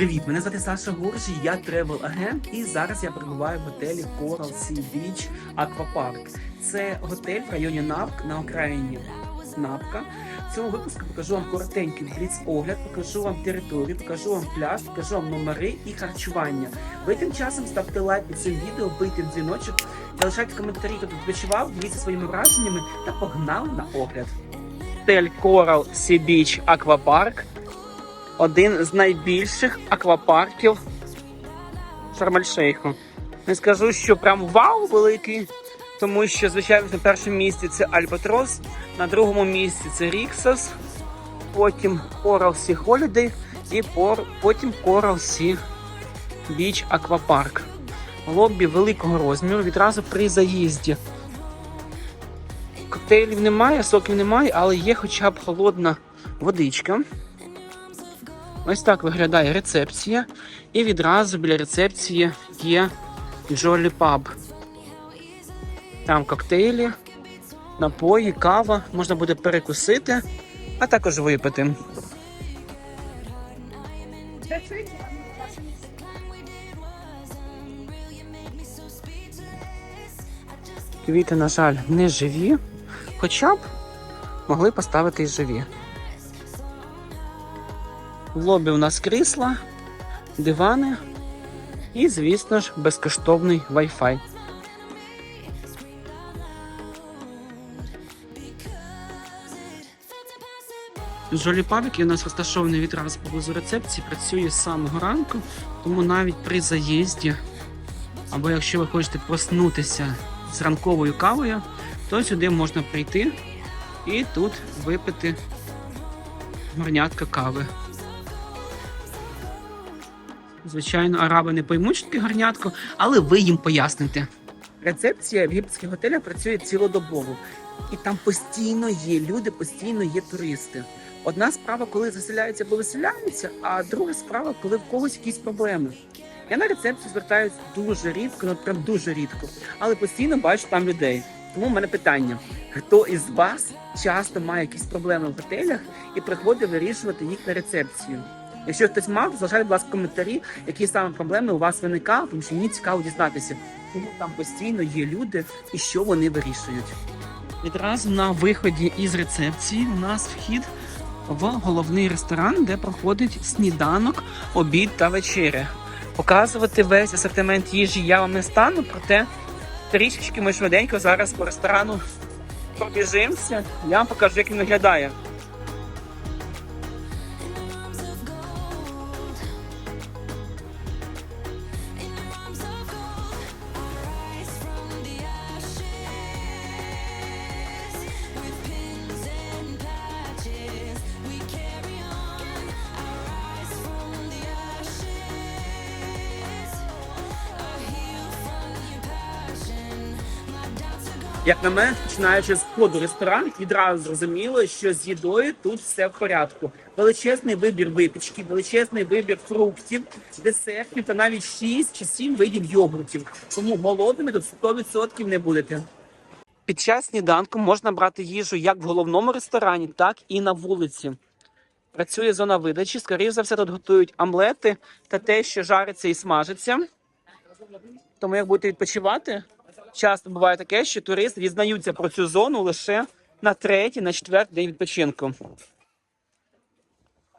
Привіт, мене звати Саша Гуржі, я тревел-агент, і зараз я перебуваю в готелі Coral Sea Beach Aquapark. Це готель в районі Напк на окраїні Напка. В цьому випуску покажу вам коротенький бліц-огляд, покажу вам територію, покажу вам пляж, покажу вам номери і харчування. Ви тим часом ставте лайк під цим відео, бийте дзвіночок, залишайте коментарі, хто тут відпочивав, діліться своїми враженнями та погнали на огляд. Готель Coral Sea Beach Aquapark один з найбільших аквапарків Шарм-Ель-Шейху. Не скажу, що прям вау великий, тому що, звичайно, на першому місці це Альбатрос, на другому місці це Ріксос, потім Coral Sea Holiday і потім Coral Sea Beach Aquapark. Лобі великого розміру відразу при заїзді. Коктейлів немає, соків немає, але є хоча б холодна водичка. Ось так виглядає рецепція. І відразу біля рецепції є Jolly Pub. Там коктейлі, напої, кава, можна буде перекусити, а також випити. Квіти, на жаль, не живі, хоча б могли поставити і живі. В лобі у нас крісла, дивани і, звісно ж, безкоштовний Wi-Fi. Жоліпаб, який у нас розташований відразу поблизу рецепції, працює з самого ранку, тому навіть при заїзді, або якщо ви хочете проснутися з ранковою кавою, то сюди можна прийти і тут випити горнятка кави. Звичайно, араби не поймуть, що таке гарнятко, але ви їм поясните. Рецепція в єгипетських готелях працює цілодобово, і там постійно є люди, постійно є туристи. Одна справа, коли заселяються або виселяються, а друга справа, коли в когось якісь проблеми. Я на рецепцію звертаюся дуже рідко, ну прям дуже рідко, але постійно бачу там людей. Тому в мене питання: хто із вас часто має якісь проблеми в готелях і приходить вирішувати їх на рецепцію? Якщо хтось мав, залишайте, будь ласка, коментарі, які саме проблеми у вас виникали, тому що мені цікаво дізнатися, тому там постійно є люди і що вони вирішують. Відразу на виході із рецепції у нас вхід в головний ресторан, де проходить сніданок, обід та вечеря. Показувати весь асортимент їжі я вам не стану, проте трішечки ми швиденько зараз по ресторану пробіжимося. Я вам покажу, як він виглядає. Як на мене, починаючи з входу ресторан, відразу зрозуміло, що з їдою тут все в порядку. Величезний вибір випічки, величезний вибір фруктів, десертів та навіть 6 чи 7 видів йогуртів. Тому голодними тут 100% не будете. Під час сніданку можна брати їжу як в головному ресторані, так і на вулиці. Працює зона видачі. Скоріше за все, тут готують омлети та те, що жариться і смажиться. Тому як будете відпочивати, часто буває таке, що туристи дізнаються про цю зону лише на третій, на четвертий день відпочинку.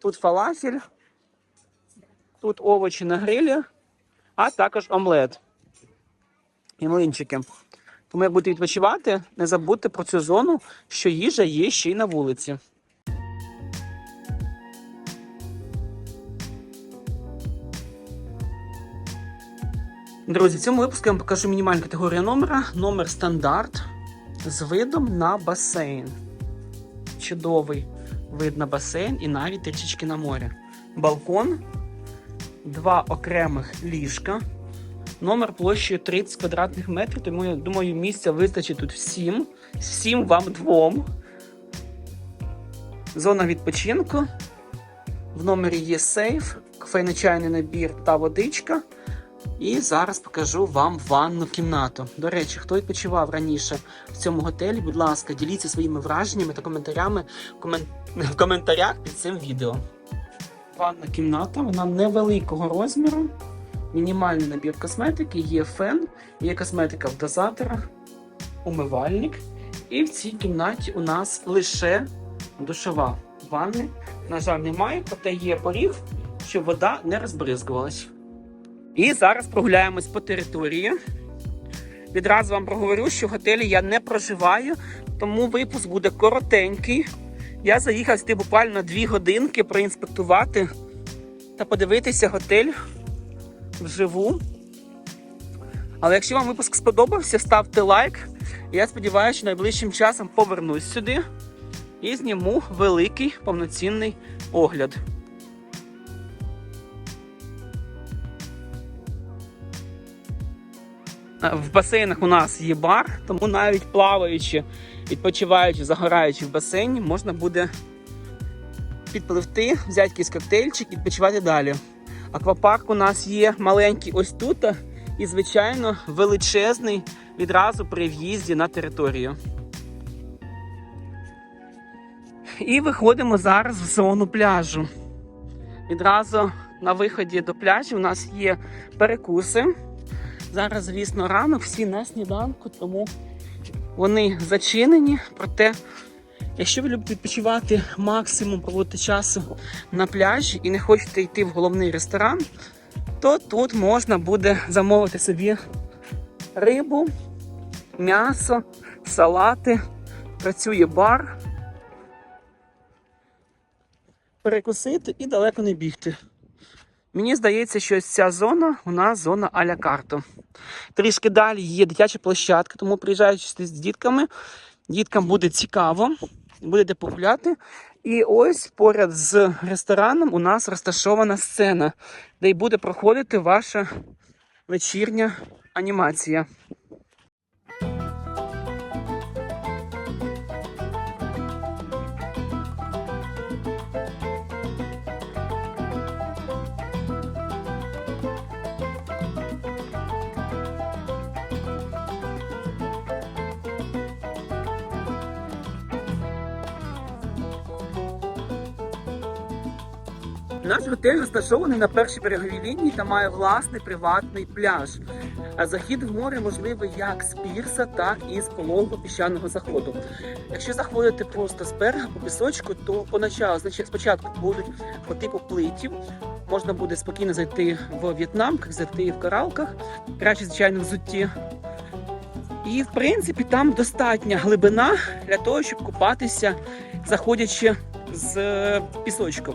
Тут фалафель, тут овочі на грилі, а також омлет і млинчики. Тому як будете відпочивати, не забудьте про цю зону, що їжа є ще й на вулиці. Друзі, в цьому випуску я вам покажу мінімальну категорію номера. Номер стандарт з видом на басейн. Чудовий вид на басейн і навіть трішечки на море. Балкон, два окремих ліжка. Номер площею 30 квадратних метрів, тому я думаю, місця вистачить тут всім. Всім вам двом. Зона відпочинку. В номері є сейф, кофейно-чайний набір та водичка. І зараз покажу вам ванну кімнату. До речі, хто відпочивав раніше в цьому готелі, будь ласка, діліться своїми враженнями та коментарями в, комен... в коментарях під цим відео. Ванна кімната, вона невеликого розміру, мінімальний набір косметики, є фен, є косметика в дозаторах, умивальник. І в цій кімнаті у нас лише душова. Ванни, на жаль, немає, проте є поріг, щоб вода не розбризкувалась. І зараз прогуляємось по території. Відразу вам проговорю, що в готелі я не проживаю, тому випуск буде коротенький. Я заїхав сюди буквально 2 годинки проінспектувати та подивитися готель вживу. Але якщо вам випуск сподобався, ставте лайк. Я сподіваюся, що найближчим часом повернусь сюди і зніму великий повноцінний огляд. В басейнах у нас є бар, тому навіть плаваючи, відпочиваючи, загораючи в басейні, можна буде підпливти, взяти якийсь коктейльчик і відпочивати далі. Аквапарк у нас є маленький ось тут, і, звичайно, величезний відразу при в'їзді на територію. І виходимо зараз в зону пляжу. Відразу на виході до пляжу у нас є перекуси. Зараз, звісно, ранок, всі на сніданку, тому вони зачинені. Проте, якщо ви любите відпочивати максимум проводити часу на пляжі і не хочете йти в головний ресторан, то тут можна буде замовити собі рибу, м'ясо, салати. Працює бар. Перекусити і далеко не бігти. Мені здається, що ось ця зона у нас зона а-ля карту. Трішки далі є дитяча площадка, тому приїжджаючи з дітками, діткам буде цікаво, будете погуляти. І ось поряд з рестораном у нас розташована сцена, де й буде проходити ваша вечірня анімація. Наш готель розташований на першій береговій лінії та має власний приватний пляж. А захід в море можливий як з пірса, так і з пологого піщаного заходу. Якщо заходити просто з берега по пісочку, то поначалу значить, спочатку будуть по типу плитів. Можна буде спокійно зайти в В'єтнамках, зайти в коралках, краще, звичайно, взутті. І в принципі там достатня глибина для того, щоб купатися, заходячи з е, пісочку.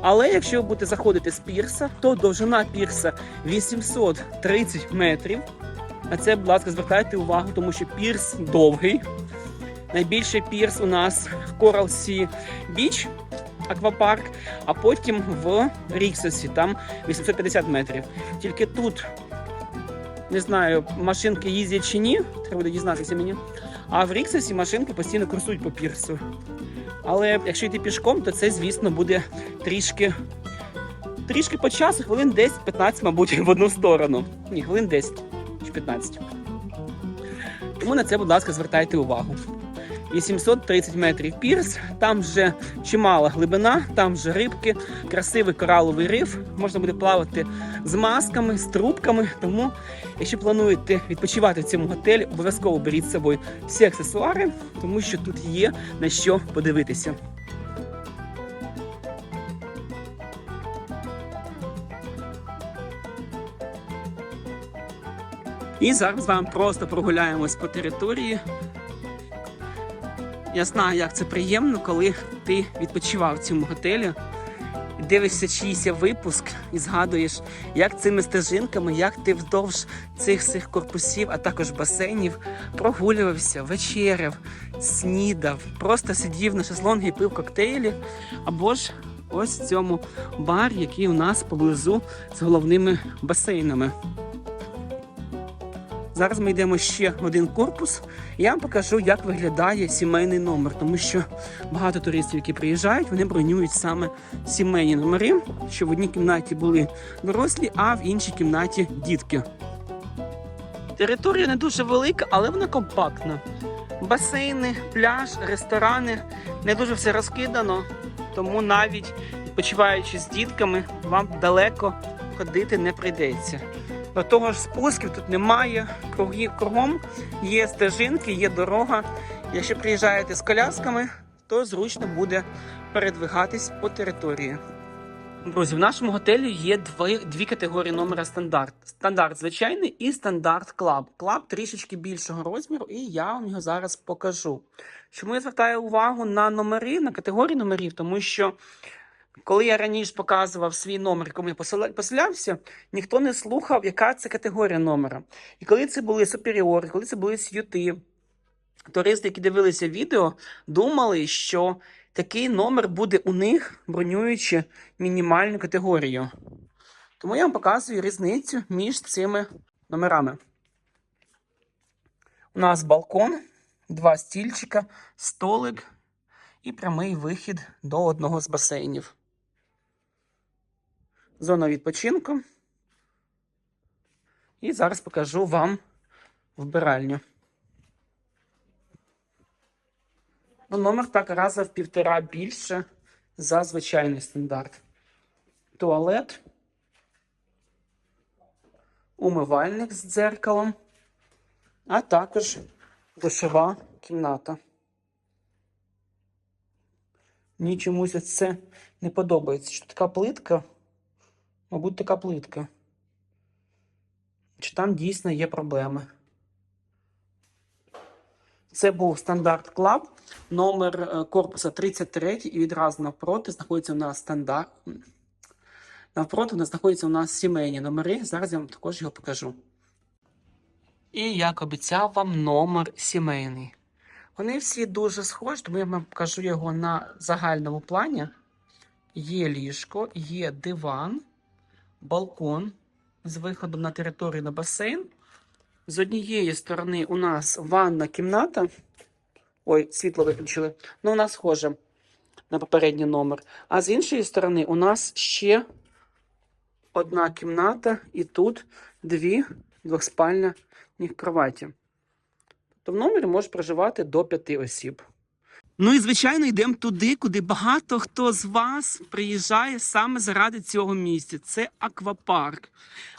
Але якщо ви будете заходити з пірса, то довжина пірса 830 метрів. На це, будь ласка, звертайте увагу, тому що пірс довгий. Найбільший пірс у нас Coral Sea Beach аквапарк, а потім в Ріксосі, там 850 метрів. Тільки тут, не знаю, машинки їздять чи ні, треба буде дізнатися мені. А в Ріксосі машинки постійно курсують по пірсу. Але якщо йти пішком, то це, звісно, буде трішки. Трішки по часу, хвилин 10-15, мабуть, в одну сторону. Ні, хвилин 10 чи 15. Тому на це, будь ласка, звертайте увагу. 830 метрів пірс, там вже чимала глибина, там вже рибки, красивий кораловий риф. Можна буде плавати з масками, з трубками. Тому, якщо плануєте відпочивати в цьому готелі, обов'язково беріть з собою всі аксесуари, тому що тут є на що подивитися. І зараз з вами просто прогуляємось по території. Я знаю, як це приємно, коли ти відпочивав в цьому готелі, дивишся чийсь випуск і згадуєш, як цими стежинками, як ти вздовж цих всіх корпусів, а також басейнів прогулювався, вечеряв, снідав, просто сидів на шезлонгі і пив коктейлі, або ж ось в цьому барі, який у нас поблизу з головними басейнами. Зараз ми йдемо ще один корпус. Я вам покажу, як виглядає сімейний номер, тому що багато туристів, які приїжджають, вони бронюють саме сімейні номери, щоб в одній кімнаті були дорослі, а в іншій кімнаті дітки. Територія не дуже велика, але вона компактна. Басейни, пляж, ресторани, не дуже все розкидано, тому навіть відпочиваючи з дітками, вам далеко ходити не прийдеться. До того ж, спусків тут немає. Кругом є стежинки, є дорога. Якщо приїжджаєте з колясками, то зручно буде передвигатись по території. Друзі, в нашому готелі є дві, дві категорії номера стандарт. Стандарт звичайний і стандарт клаб. Клаб трішечки більшого розміру, і я вам його зараз покажу. Чому я звертаю увагу на номери, на категорії номерів? Тому що коли я раніше показував свій номер, якому я поселявся, ніхто не слухав, яка це категорія номера. І коли це були суперіори, коли це були сюти, туристи, які дивилися відео, думали, що такий номер буде у них, бронюючи мінімальну категорію. Тому я вам показую різницю між цими номерами. У нас балкон, два стільчика, столик і прямий вихід до одного з басейнів. Зона відпочинку. І зараз покажу вам вбиральню. Ну, номер так раза в півтора більше за звичайний стандарт. Туалет, умивальник з дзеркалом, а також душова кімната. Мені чомусь це не подобається. Що така плитка? Мабуть, така плитка. Чи там дійсно є проблеми? Це був стандарт клаб, номер е, корпуса 33 і відразу навпроти знаходиться у нас стандарт. Навпроти у нас знаходяться у нас сімейні номери. Зараз я вам також його покажу. І як обіцяв вам номер сімейний. Вони всі дуже схожі, тому я вам покажу його на загальному плані. Є ліжко, є диван, балкон з виходом на територію на басейн. З однієї сторони у нас ванна кімната. Ой, світло виключили. Ну, у нас схоже на попередній номер. А з іншої сторони у нас ще одна кімната, і тут дві двохспальні кроваті. Тобто в номері може проживати до п'яти осіб. Ну і звичайно йдемо туди, куди багато хто з вас приїжджає саме заради цього місця. Це аквапарк.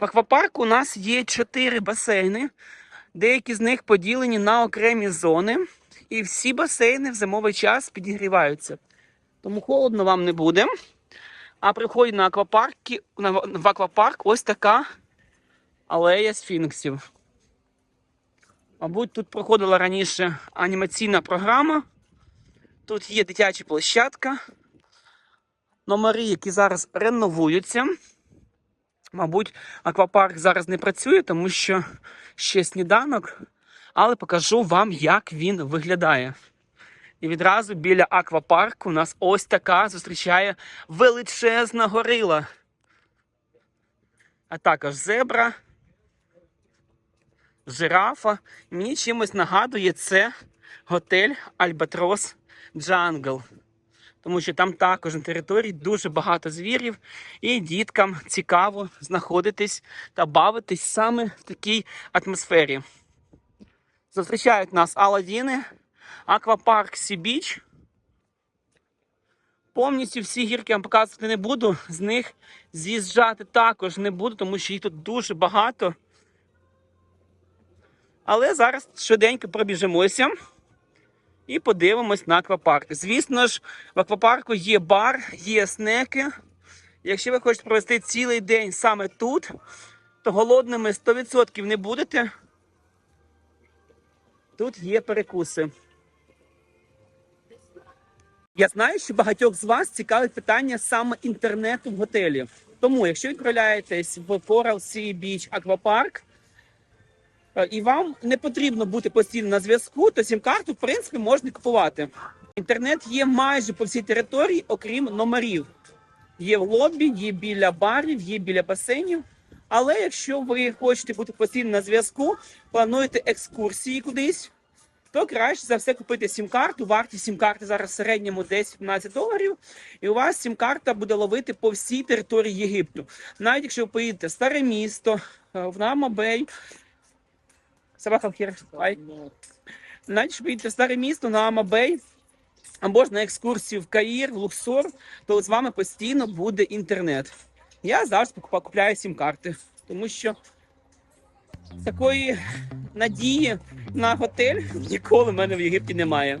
В аквапарку у нас є чотири басейни, деякі з них поділені на окремі зони, і всі басейни в зимовий час підігріваються. Тому холодно вам не буде. А при на аквапарки, в аквапарк ось така алея сфінксів. Мабуть, тут проходила раніше анімаційна програма. Тут є дитяча площадка. Номери, які зараз реновуються. Мабуть, аквапарк зараз не працює, тому що ще сніданок. Але покажу вам, як він виглядає. І відразу біля аквапарку у нас ось така зустрічає величезна горила. А також зебра, жирафа. Мені чимось нагадує це готель Альбатрос Джангл. Тому що там також на території дуже багато звірів, і діткам цікаво знаходитись та бавитись саме в такій атмосфері. Зустрічають нас Аладдіни, аквапарк Сі-Біч. Повністю всі гірки я вам показувати не буду. З них з'їжджати також не буду, тому що їх тут дуже багато. Але зараз швиденько пробіжимося і подивимось на аквапарк. Звісно ж, в аквапарку є бар, є снеки. Якщо ви хочете провести цілий день саме тут, то голодними 100% не будете. Тут є перекуси. Я знаю, що багатьох з вас цікавить питання саме інтернету в готелі. Тому, якщо відправляєтесь в Coral Sea Beach Аквапарк, і вам не потрібно бути постійно на зв'язку, то сім-карту, в принципі, можна купувати. Інтернет є майже по всій території, окрім номерів. Є в лобі, є біля барів, є біля басейнів. Але якщо ви хочете бути постійно на зв'язку, плануєте екскурсії кудись, то краще за все купити сім-карту. Вартість сім-карти зараз в середньому 10-15 доларів. І у вас сім-карта буде ловити по всій території Єгипту. Навіть якщо ви поїдете в старе місто, е, в Намабей. Сабаха Навіть якщо поїдете в старе місто на Амабей, або ж на екскурсію в Каїр, в Луксор, то з вами постійно буде інтернет. Я завжди купляю сім-карти, тому що такої надії на готель ніколи в мене в Єгипті немає.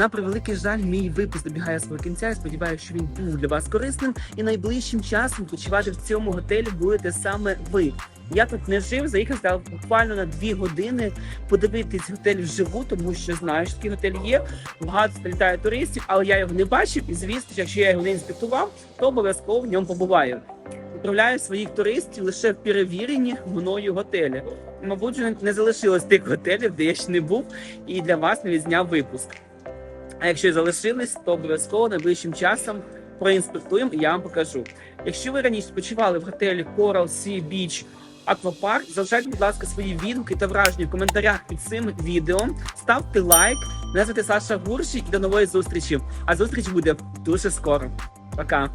На превеликий жаль, мій випуск добігає свого кінця. Я сподіваюся, що він був для вас корисним, і найближчим часом почувати в цьому готелі будете саме ви. Я тут не жив, заїхав буквально на дві години подивитись готель вживу, тому що знаю, що такий готель є. Багато прилітає туристів, але я його не бачив. І звісно, якщо я його не інспектував, то обов'язково в ньому побуваю. Відправляю своїх туристів лише в перевірені мною готелі. Мабуть, не залишилось тих готелів, де я ще не був, і для вас не відзняв випуск. А якщо залишились, то обов'язково найближчим часом проінспектуємо і я вам покажу. Якщо ви раніше спочивали в готелі Coral Sea Beach Аквапарк, залишайте, будь ласка, свої відгуки та враження в коментарях під цим відео. Ставте лайк. Мене звати Саша Гурші і до нової зустрічі. А зустріч буде дуже скоро. Пока.